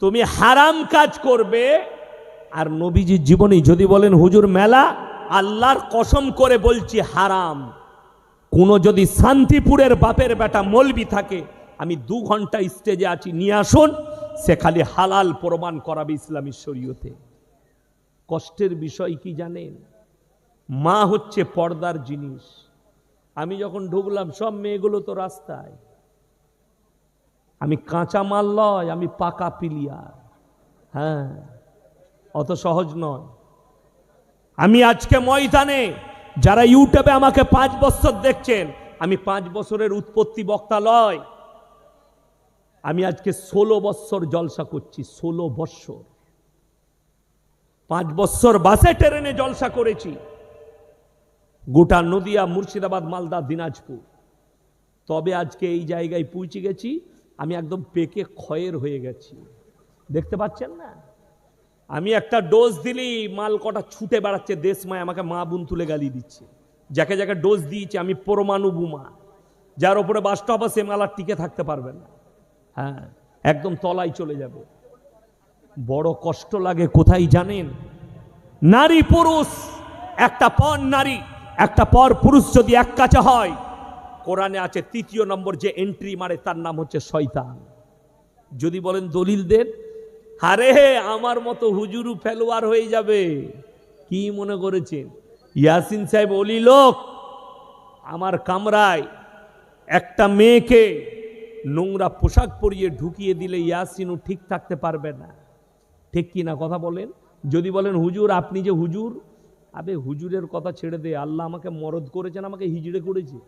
তুমি হারাম কাজ করবে। আর নবীজির জীবনী যদি বলেন, হুজুর, মেলা আল্লাহর কসম করে বলছি হারাম। কোনো যদি শান্তিপুরের বাপের বেটা মলবি থাকে, আমি দু ঘণ্টা স্টেজে আছি, নিয়ে আসুন। সে খালি হালাল প্রমাণ করাবে ইসলামী শরীয়তে। কষ্টের বিষয় কি জানেন? মা হচ্ছে পর্দার জিনিস। আমি যখন ঢুকলাম, সব মেয়েগুলো তো রাস্তায়। আমি কাঁচা মাল লয়, আমি পাকা পিলিয়ার। হ্যাঁ অত সহজ নয়। আমি আজকে ময়দানে যারা ইউটিউবে আমাকে পাঁচ বছর দেখছেন, আমি পাঁচ বছরের উৎপত্তি বক্তা লয়। আমি আজকে ষোলো বৎসর জলসা করছি, ষোলো বৎসর পাঁচ বৎসর বাসে, ট্রেনে জলসা করেছি। গোটা নদিয়া, মুর্শিদাবাদ, মালদা, দিনাজপুর। তবে আজকে এই জায়গায় পৌঁছে গেছি আমি একদম পেকে ক্ষয়ের হয়ে গেছি। দেখতে পাচ্ছেন না? আমি একটা ডোজ দিলেই মাল কটা ছুটে বেড়াচ্ছে দেশ মায় আমাকে মা বোন তুলে গালি দিচ্ছে। যাকে যাকে ডোজ দিয়েছে, আমি পরমাণু বোমা। যার ওপরে বাসটা হবে সে মাল আর টিকে থাকতে পারবে না। হ্যাঁ একদম তলায় চলে যাবে। বড় কষ্ট লাগে, কোথায় জানেন? নারী পুরুষ, একটা পর নারী, একটা পর পুরুষ যদি এক কাছে হয় কোরআনে আছে তৃতীয় নম্বর যে এন্ট্রি মারে, তার নাম হচ্ছে শয়তান। যদি বলেন দলিল দেন। আরে, আমার মতো হুজুরু ফেলোয়ার হয়ে যাবে। কি মনে করেছেন? ইয়াসিন সাহেব অলি লোক, আমার কামরায় একটা মেয়েকে নোংরা পোশাক পরিয়ে ঢুকিয়ে দিলে ইয়াসিনও ঠিক থাকতে পারবে না। ঠিক কি না কথা বলেন? যদি বলেন, হুজুর, আপনি যে হুজুর? আবে, হুজুরের কথা ছেড়ে দে। আল্লাহ আমাকে মরদ করেছেন, আমাকে হিজড়ে করেছে।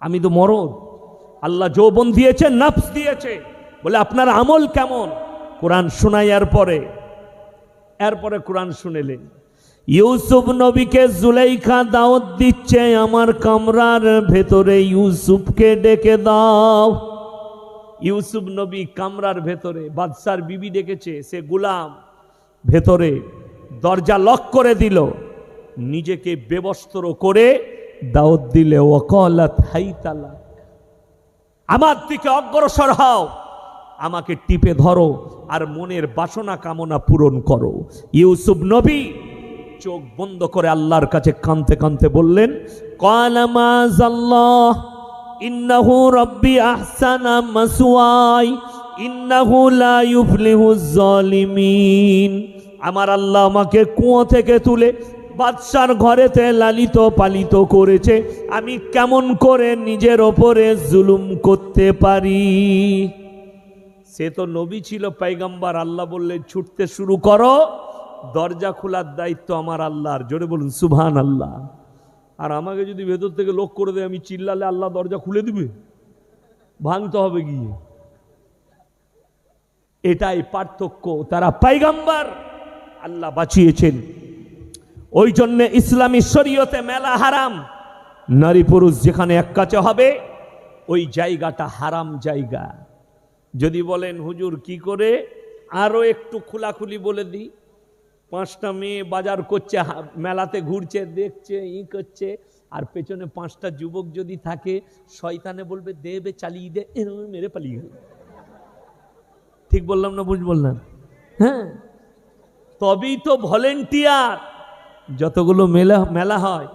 আমি তো মরদ আল্লাহ যৌবন দিয়েছে, নাফস দিয়েছে। বলে, আপনার আমল কেমন? কোরআন শোনাইয়ার পরে। এরপরে কোরআন শুনেলেন। ইউসুফ নবীকে জুলাইখা দাওয়াত দিচ্ছে, আমার কামরার ভেতরে ইউসুফকে ডেকে দাও। ইউসুফ নবী কামরার ভেতরে, বাদশার বিবি ডেকেছে, সে গুলাম। ভেতরে দরজা লক করে দিল। নিজেকে বেবস্ত্র করে দাওয়াত দিলে ওকলাত হাইতালা আমার দিকে অগ্রসর হও, আমাকে টিপে ধরো, আর মনের বাসনা কামনা পূরণ করো। ইউসুফ নবী চোখ বন্ধ করে আল্লাহর কাছে কানতে কানতে বললেন কালামাজাল্লাহ ইন্নাহু রব্বি আহসানা মাসওয়াই, ইন্নাহু লা ইউফলিহুজ জালিমিন। আমার আল্লাহ আমাকে কুয়ো থেকে তুলে বাদশার ঘরেতে লালিত পালিত করেছে। আমি কেমন করে নিজের ওপরে জুলুম করতে পারি? সে তো নবী ছিল, পাইগাম্বার। আল্লাহ বললেন, ছুটতে শুরু করো। দরজা খোলার দায়িত্ব আমার আল্লাহর। জোরে বলুন সুভান আল্লাহ আর আমাকে যদি ভেতর থেকে লোক করে দেয়, আমি চিল্লালে আল্লাহ দরজা খুলে দিবে? ভাঙতে হবে গিয়ে এটাই পার্থক্য। তারা পাইগাম্বার, আল্লাহ বাঁচিয়েছেন। ওই জন্য ইসলামী শরীয়তে মেলা হারাম। নারী পুরুষ যেখানে এক কাছে হবে, ওই জায়গাটা হারাম জায়গা। যদি বলেন, হুজুর, কি করে? আরও একটু খোলাখুলি বলে দিই। পাঁচটা মেয়ে বাজার করছে মেলাতে ঘুরছে, দেখছে, ই করছে, আর পেছনে পাঁচটা যুবক যদি থাকে, শয়তানে বলবে, দেবে চালিয়ে দে। এরকম মেরে পালিয়ে গেল। ঠিক বললাম না বুঝ বললাম? হ্যাঁ। তবেই তো ভলেন্টিয়ার। যতগুলো মেলা মেলা হয়,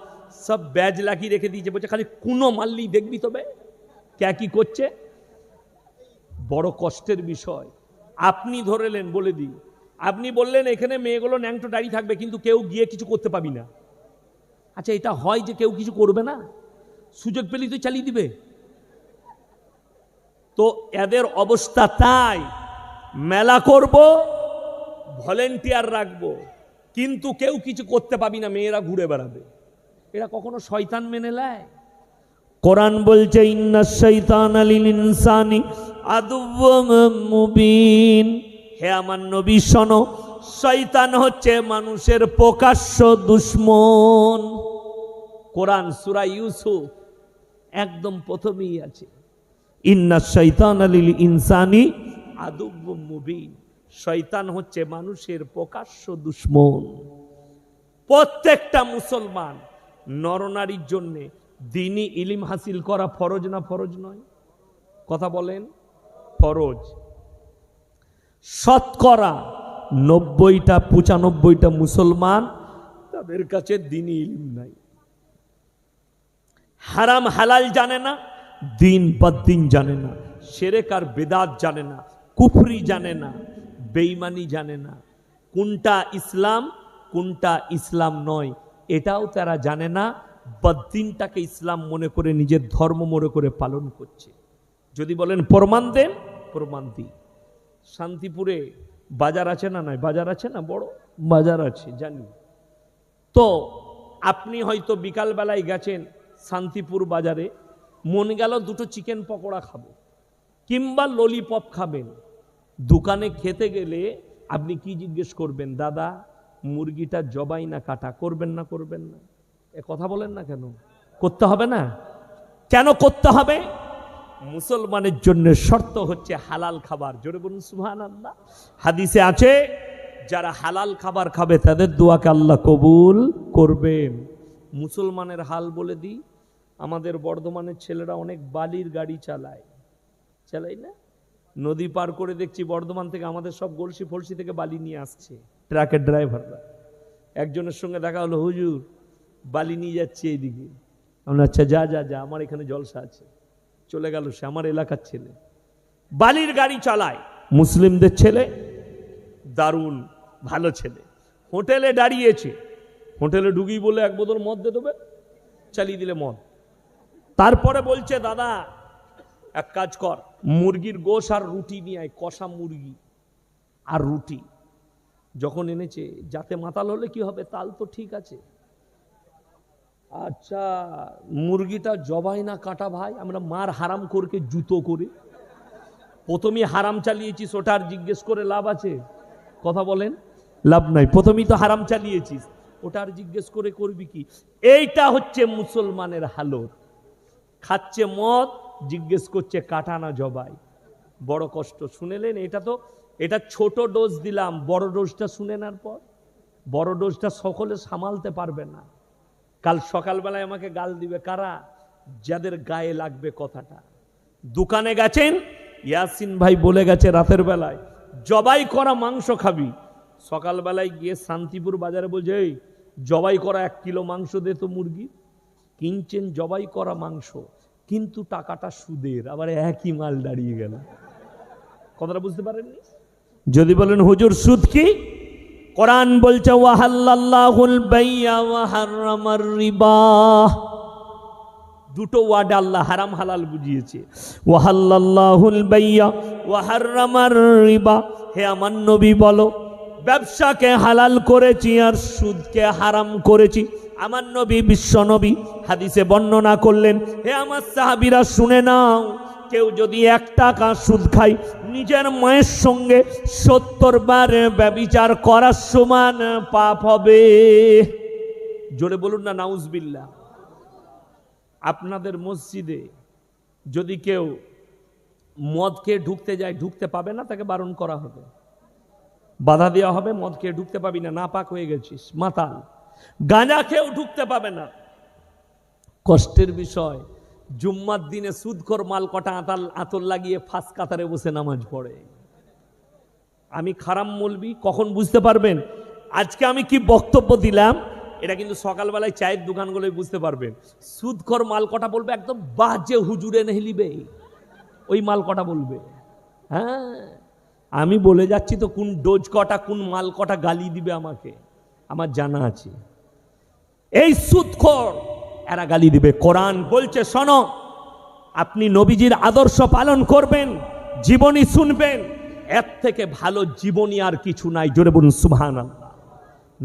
সব ব্যাজ লাগিয়ে রেখে দিয়েছে। বলছে, খালি কোনো মারলি দেখবি তবে। কে কি করছে? বড় কষ্টের বিষয়। আপনি ধরেলেন, বলে দিই। আপনি বললেন, এখানে মেয়েগুলো ন্যাংটো দাঁড়িয়ে থাকবে, কিন্তু কেউ গিয়ে কিছু করতে পাবি না। আচ্ছা এটা হয় যে কেউ কিছু করবে না? সুযোগ পেলেই তো চালিয়ে দিবে। তো এদের অবস্থা তাই। মেলা করব, ভলেন্টিয়ার রাখব। কিন্তু কেউ কিছু করতে পাবি না মেয়েরা ঘুরে বেড়াবে। এরা কখনো শয়তান মেনে নেয়? কোরআন বলছে ইন্না শৈতান আলিল ইনসানি মুবিন। হে আমার নবী শোনো শয়তান হচ্ছে মানুষের প্রকাশ্য দুশ্মন। কোরআন সূরা ইউসুফ একদম প্রথমেই আছে। ইন্না শৈতান আলিল ইনসানি আদুব্বুম মুবিন। শয়তান হচ্ছে মানুষের প্রকাশ্য দুশ্মন। প্রত্যেকটা মুসলমান নরনারীর জন্যে দিনই ইলিম হাসিল করা ফরজ না ফরজ নয়? কথা বলেন, ফরজ। শতকরা নব্বইটা, পঁচানব্বইটা মুসলমান তাদের কাছে দিনই ইলিম নাই। হারাম হালাল জানে না, দিন বদিন জানে না। সেরেক আর বেদাত জানে না, কুফরি জানে না। বেইমানি জানে না। কোনটা ইসলাম কোনটা ইসলাম নয়। এটাও তারা জানে না। বদিনটাকে ইসলাম মনে করে, নিজের ধর্ম মনে করে পালন করছে। যদি বলেন প্রমাণ দেন, প্রমাণ দিই শান্তিপুরে বাজার আছে না নয় বাজার আছে না বড়? বাজার আছে, জানি। তো আপনি হয়তো বিকালবেলায় গেছেন শান্তিপুর বাজারে, মন গেল দুটো চিকেন পকোড়া খাব, কিংবা ললিপপ খাবেন। দোকানে খেতে গেলে আপনি কি জিজ্ঞেস করবেন, দাদা, মুরগিটা জবাই না কাটা, করবেন না করবেন না? এ কথা বলেন না কেন? করতে হবে না? কেন করতে হবে? মুসলমানের জন্য শর্ত হচ্ছে হালাল খাবার। জোরে বলুন সুহান আল্লাহ হাদিসে আছে, যারা হালাল খাবার খাবে, তাদের দোয়াকে আল্লাহ কবুল করবেন। মুসলমানের হাল বলে দিই, আমাদের বর্ধমানের ছেলেরা অনেক বালির গাড়ি চালায়। চালাই না? নদী পার করে দেখছি বর্ধমান থেকে আমাদের সব গলসি ফলসি থেকে বালি নিয়ে আসছে। ট্রাকের ড্রাইভাররা একজনের সঙ্গে দেখা হলো হুজুর বালি নিয়ে যাচ্ছে এইদিকে। আমরা আচ্ছা যা যা যা আমার এখানে জলসা আছে। চলে গেল সে আমার এলাকার ছেলে। বালির গাড়ি চালায়। মুসলিমদের ছেলে? দারুণ ভালো ছেলে। হোটেলে দাঁড়িয়েছে। হোটেলে ঢুকি বলে এক বোতল মদ দিয়ে দেবে চালিয়ে দিলে মদ। তারপরে বলছে দাদা এক কাজ কর, মুরগির গোশ আর রুটি নিয়ে আয়, কষা মুরগি আর রুটি। যখন এনেছে, যাতে মাতাল হলে কি হবে? তাল তো ঠিক আছে। আচ্ছা মুরগিটা জবাই না কাটা ভাই, আমরা মার হারাম করকে জুতো করে। প্রথমেই হারাম চালিয়েছিস, ওটা আর জিজ্ঞেস করে লাভ আছে? কথা বলেন। লাভ নাই, প্রথমেই তো হারাম চালিয়েছিস, ওটা আর জিজ্ঞেস করে করবি কি? এইটা হচ্ছে মুসলমানের হালত। খাচ্ছে মদ জিজ্ঞেস করছে কাটা না জবাই। বড় কষ্ট, শুনেলেন? এটা তো, এটা ছোট ডোজ দিলাম, বড় ডোজটা শুনে নেওয়ার পর। বড় ডোজটা সকলে সামালতে পারবে না। কাল সকালবেলায় আমাকে গাল দিবে, কারা? যাদের গায়ে লাগবে কথাটা। দোকানে গেছেন, ইয়াসিন ভাই বলে গেছে রাতের বেলায়, জবাই করা মাংস খাবি। সকালবেলায় গিয়ে শান্তিপুর বাজারে বলছে, এই, জবাই করা এক কিলো মাংস দে তো মুরগি। কিনছেন, জবাই করা মাংস। কিন্তু টাকাটা সুদের, আবার একই মাল দাঁড়িয়ে গেল। কথাটা বুঝতে পারেননি? যদি বলেন, হুজুর, সুদ কি? কোরআন বলছে রিবা। দুটো ওয়ার্ড আল্লাহ হারাম হালাল বুঝিয়েছে। ওয়াহাল্লাহুল বাইয়া ওয়া হারামার রিবা। হে আমার নবী বলো, ব্যবসাকে হালাল করেছি আর সুদকে হারাম করেছি। আমার নবী, বিশ্ব নবী হাদিসে বর্ণনা করলেন, হে আমার সাহাবিরা, শুনে নাও, কেউ যদি এক টাকা সুদ খায়, নিজের মায়ের সঙ্গে সত্তর বার ব্যবিচার করার সমান পাপ হবে। জোরে বলুন না নাউজবিল্লা আপনাদের মসজিদে যদি কেউ মদ খেয়ে ঢুকতে যায়, ঢুকতে পাবে না, তাকে বারণ করা হবে। বাধা দেওয়া হবে মদ খেয়ে ঢুকতে পাবি না না পাক হয়ে গেছিস, মাতাল। গাঁজা খেয়েও ঢুকতে পাবে না। কষ্টের বিষয়, জুম্মার দিনে সুদখোর মাল কটা আতাল আতল লাগিয়ে ফাঁস কাতারে বসে নামাজ পড়ে। আমি খারাম মলবি, কখন বুঝতে পারবেন? আজকে আমি কি বক্তব্য দিলাম? এটা কিন্তু সকালবেলায় চায়ের দোকানগুলোই বুঝতে পারবেন। সুদখোর মাল কটা বলবে? একদম বাজে হুজুরে নেহলিবে। ওই মাল কটা বলবে? হ্যাঁ। আমি বলে যাচ্ছি তো কোন ডোজ কটা, কোন মাল কটা গালি দিবে আমাকে। আমার জানা আছে। এই সুদখোর এরা গালি দিবে, কোরআন বলছে, শোনো, আপনি নবীজির আদর্শ পালন করবেন, জীবনী শুনবেন, এর থেকে ভালো জীবনী আর কিছু নাই, জোরে বলুন সুবহান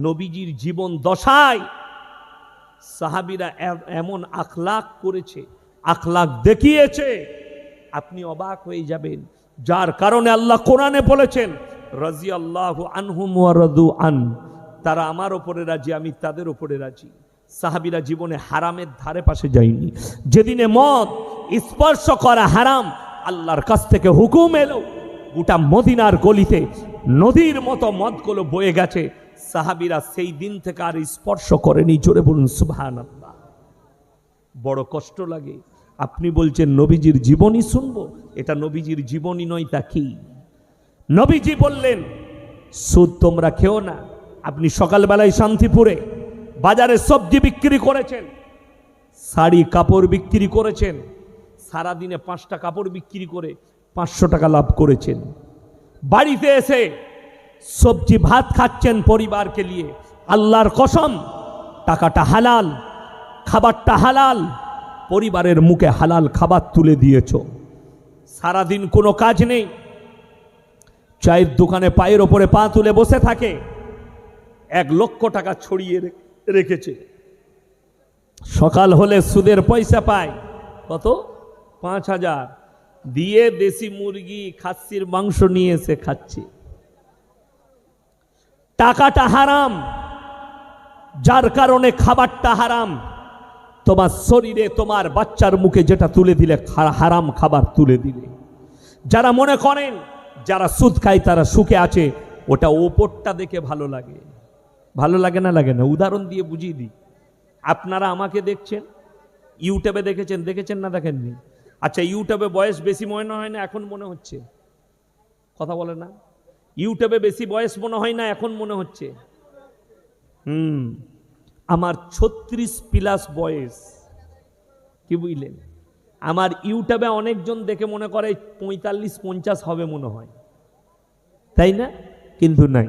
নবীজির জীবন দশায় সাহাবিরা এমন আখলাক করেছে, আখলাক দেখিয়েছে, আপনি অবাক হয়ে যাবেন। যার কারণে আল্লাহ কোরআনে বলেছেন রাজি আল্লাহ আনহুম আন। তারা আমার ওপরে রাজি, আমি তাদের ওপরে রাজি। সাহাবিরা জীবনে হারামের ধারে পাশে যায়নি। যেদিনে মদ, স্পর্শ করা হারাম, আল্লাহর কাছ থেকে হুকুম এলো, গোটা মদিনার গলিতে নদীর মতো মদগুলো বয়ে গেছে। সাহাবিরা সেই দিন থেকে আর স্পর্শ করেনি, জোরে বলুন সুবহান বড় কষ্ট লাগে। আপনি বলছেন, নবীজির জীবনী শুনব? এটা নবীজির জীবনী নয় তা কি? নবীজি বললেন, সুদ তোমরা খেও না। সকালবেলায় শান্তিপুরে বাজারে সবজি বিক্রি করেছেন, শাড়ি, কাপড় বিক্রি করেছেন, সারাদিনে পাঁচটা কাপড় বিক্রি করে পাঁচশো টাকা লাভ করেছেন। বাড়িতে এসে সবজি ভাত খাচ্ছেন পরিবারকে নিয়ে। আল্লাহর কসম, টাকাটা হালাল, খাবারটা হালাল, পরিবারের মুখে হালাল খাবার তুলে দিয়েছ। সারাদিন কোনো কাজ নেই। চায়ের দোকানে পায়ের ওপরে পা তুলে বসে থাকে। এক লক্ষ টাকা ছড়িয়ে রেখেছে। সকাল হলে সুদের পয়সা পায়। কত? পাঁচ হাজার। দিয়ে দেশি মুরগি খাসির মাংস নিয়ে এসে খাচ্ছে। টাকাটা হারাম। যার কারণে খাবারটা হারাম। তোমার শরীরে তোমার বাচ্চার মুখে যেটা তুলে দিলে হারাম খাবার তুলে দিলে। যারা মনে করেন যারা সুদ খায় তারা সুখে আছে। ওটা ওপরটা দেখে ভালো লাগে। ভালো লাগে না লাগে না, উদাহরণ দিয়ে বুঝিয়ে দিই। আপনারা আমাকে দেখছেন, ইউটিউবে দেখেছেন দেখেছেন না দেখেননি? আচ্ছা ইউটিউবে বয়স বেশি মনে হয় না, এখন মনে হচ্ছে? কথা বলে না? ইউটিউবে বেশি বয়স মনে হয় না, এখন মনে হচ্ছে? হুম, আমার ছত্রিশ প্লাস বয়স। কি বুঝলেন? আমার ইউটিউবে অনেকজন দেখে মনে করে পঁয়তাল্লিশ, পঞ্চাশ হবে মনে হয়। তাই না? কিন্তু নাই।